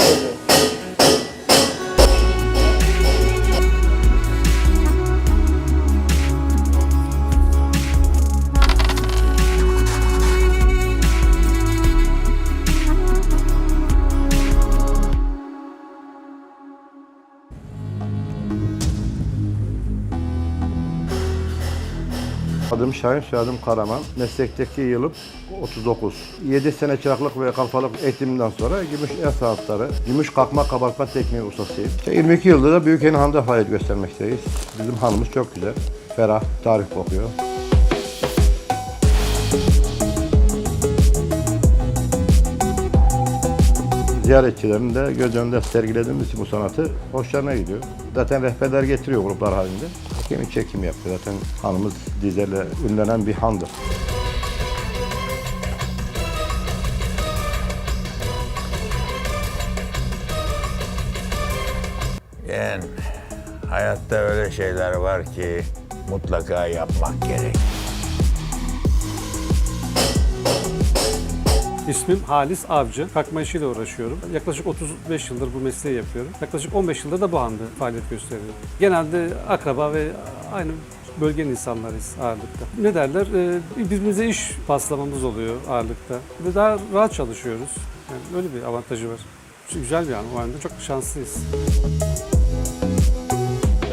oluyor. Adım Şahin, soyadım Karaman. Meslekteki yılım 39. 7 sene çıraklık ve kalfalık eğitiminden sonra gümüş el sanatları, gümüş kalkma kabartma tekniği ustasıyım. İşte 22 yıldır da Büyükeni Han'da faaliyet göstermekteyiz. Bizim hanımız çok güzel, ferah, tarih kokuyor. Ziyaretçilerin de göz önünde sergilediğimiz bu sanatı hoşlarına gidiyor. Zaten rehberler getiriyor gruplar halinde. Kimi çekim yapıyor. Zaten hanımız dizerle ünlenen bir handır. Yani hayatta öyle şeyler var ki mutlaka yapmak gerek. İsmim Halis Avcı. Kalkma işiyle uğraşıyorum. Yaklaşık 35 yıldır bu mesleği yapıyorum. Yaklaşık 15 yıldır da bu handa faaliyet gösteriyorum. Genelde akraba ve aynı bölgenin insanlarıyız ağırlıkta. Ne derler? Ee, birbirimize iş paslamamız oluyor ağırlıkta. Ve daha rahat çalışıyoruz. Yani böyle bir avantajı var. Güzel bir an. O anda çok şanslıyız.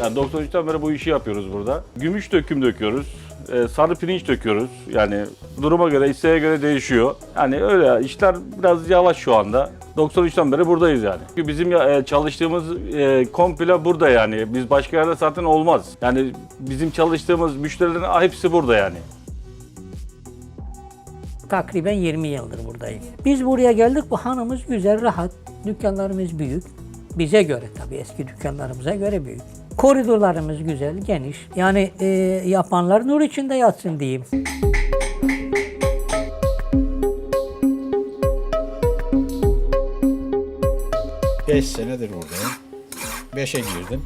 Yani 93'ten beri bu işi yapıyoruz burada. Gümüş döküm döküyoruz. E, sarı pirinç döküyoruz. Yani duruma göre, isteğe göre değişiyor. Yani öyle işler biraz yavaş şu anda. 93'ten beri buradayız yani. Çünkü bizim e, çalıştığımız e, komple burada yani. Biz başka yerde zaten olmaz. Yani bizim çalıştığımız müşterilerin hepsi burada yani. Takriben 20 yıldır buradayım. Biz buraya geldik, bu hanımız güzel, rahat. Dükkanlarımız büyük. Bize göre tabii, eski dükkanlarımıza göre büyük. Koridorlarımız güzel, geniş. Yani e, yapanlar nur içinde yatsın diyeyim. Beş senedir buradayım. Beşe girdim.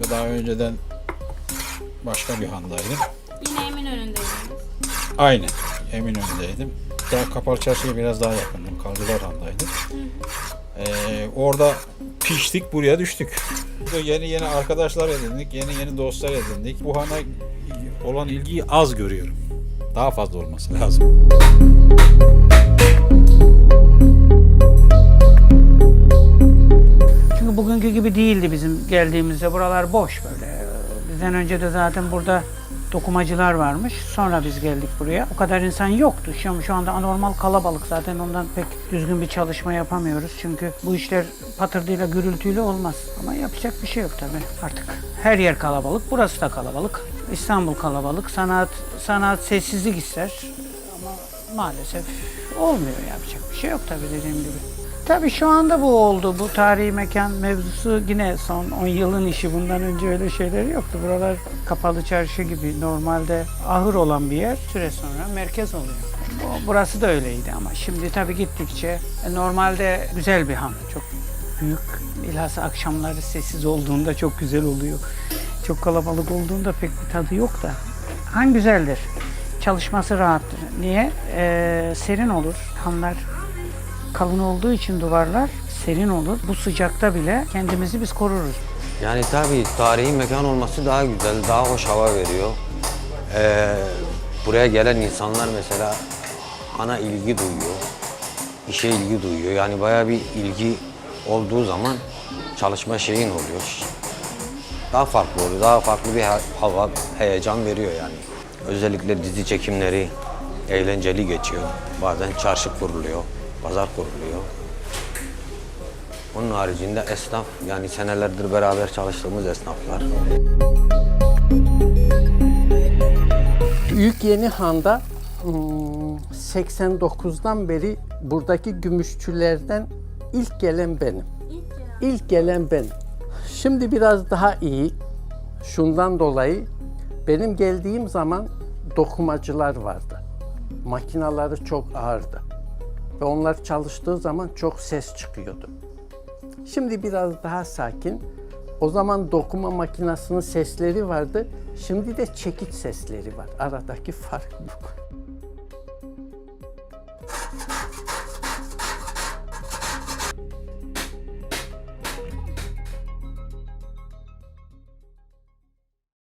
Ve Daha önceden başka bir handaydım. Yine Eminönü'ndeydiniz. Aynı. Eminönü'ndeydim. Daha Kapalı Çarşı'ya biraz daha yakındım. Kalcılar handaydım. Ee, orada piştik, buraya düştük. Yeni yeni arkadaşlar edindik, yeni yeni dostlar edindik. Bu hana olan ilgiyi az görüyorum. Daha fazla olması lazım. Çünkü bugünkü gibi değildi bizim geldiğimizde. Buralar boş böyle. Bizden önce de zaten burada dokumacılar varmış. Sonra biz geldik buraya. O kadar insan yoktu. Şu, şu anda anormal kalabalık zaten ondan pek düzgün bir çalışma yapamıyoruz. Çünkü bu işler patırdıyla gürültüyle olmaz. Ama yapacak bir şey yok tabii artık. Her yer kalabalık. Burası da kalabalık. İstanbul kalabalık. Sanat sanat sessizlik ister. Ama maalesef olmuyor yapacak bir şey yok tabii dediğim gibi. Tabii şu anda bu oldu. Bu tarihi mekan mevzusu yine son 10 yılın işi. Bundan önce öyle şeyler yoktu. Buralar kapalı çarşı gibi normalde ahır olan bir yer süre sonra merkez oluyor. Bu- Burası da öyleydi ama şimdi tabii gittikçe e, normalde güzel bir han. Çok büyük. Bilhassa akşamları sessiz olduğunda çok güzel oluyor. Çok kalabalık olduğunda pek bir tadı yok da. Han güzeldir. Çalışması rahattır. Niye? Ee, serin olur. Hanlar kalın olduğu için duvarlar serin olur. Bu sıcakta bile kendimizi biz koruruz. Yani tabii tarihi mekan olması daha güzel, daha hoş hava veriyor. Ee, buraya gelen insanlar mesela ana ilgi duyuyor, işe ilgi duyuyor. Yani bayağı bir ilgi olduğu zaman çalışma şeyin oluyor. Daha farklı oluyor, daha farklı bir ha- hava, heyecan veriyor yani. Özellikle dizi çekimleri eğlenceli geçiyor. Bazen çarşı kuruluyor, pazar kuruluyor. Onun haricinde esnaf, yani senelerdir beraber çalıştığımız esnaflar. Büyük Yeni Han'da hmm, 89'dan beri buradaki gümüşçülerden ilk gelen benim. İlk gelen benim. Şimdi biraz daha iyi. Şundan dolayı benim geldiğim zaman dokumacılar vardı. Makinaları çok ağırdı. Ve onlar çalıştığı zaman çok ses çıkıyordu. Şimdi biraz daha sakin. O zaman dokuma makinesinin sesleri vardı. Şimdi de çekiç sesleri var. Aradaki fark bu.